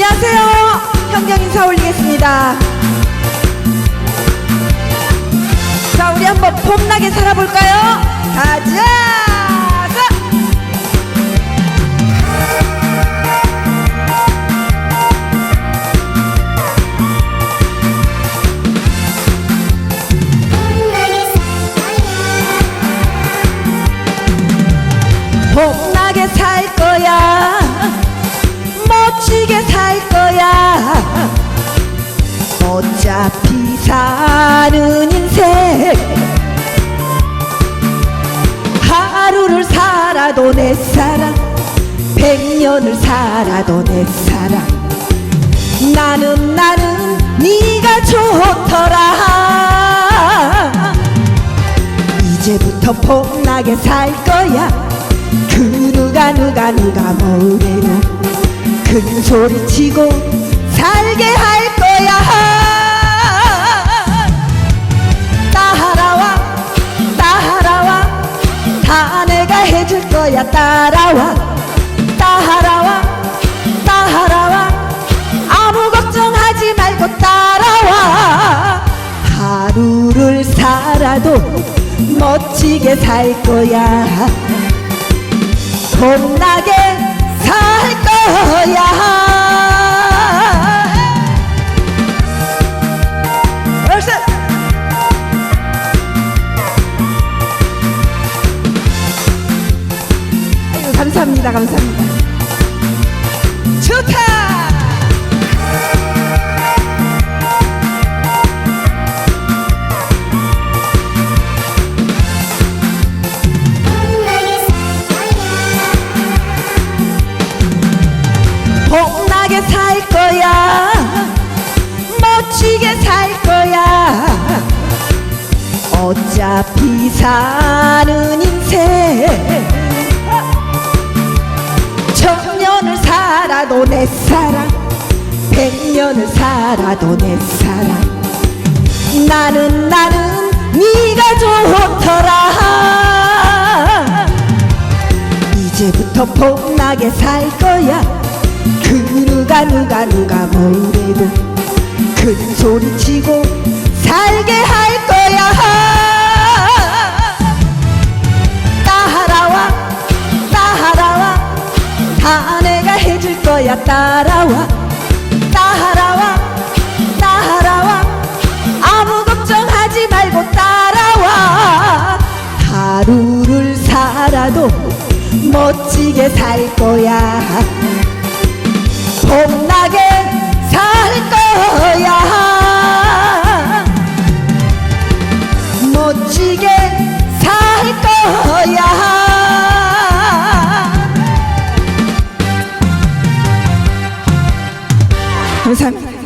안녕하세요. 현경 인사 올리겠습니다. 자, 우리 한번 봄나게 살아볼까요? 가자! 자! 살아도 내 사랑. 백년을 살아도 내 사랑. 나는 나는 네가 좋더라. 이제부터 봄나게 살 거야. 그 누가 누가 누가 뭐래도 큰 소리 치고 살게 해줄 거야. 따라와 따라와 따라와. 아무 걱정하지 말고 따라와. 하루를 살아도 멋지게 살 거야. 봄나게 살 거야 감사합니다. 감사합니다. 좋다! 봄나게 살 거야. 멋지게 살 거야. 어차피 사 년을 살아도 내 사랑. 나는 나는 네가 좋더라. 이제부터 봄나게 살 거야. 그 누가 누가 누가 뭐래도 큰 소리 치고 살게 할 거야. 따라와 따라와. 다 내가 해줄 거야. 따라와 하루를 살아도 멋지게 살 거야. 봄나게 살 거야. 멋지게 살 거야. 감사합니다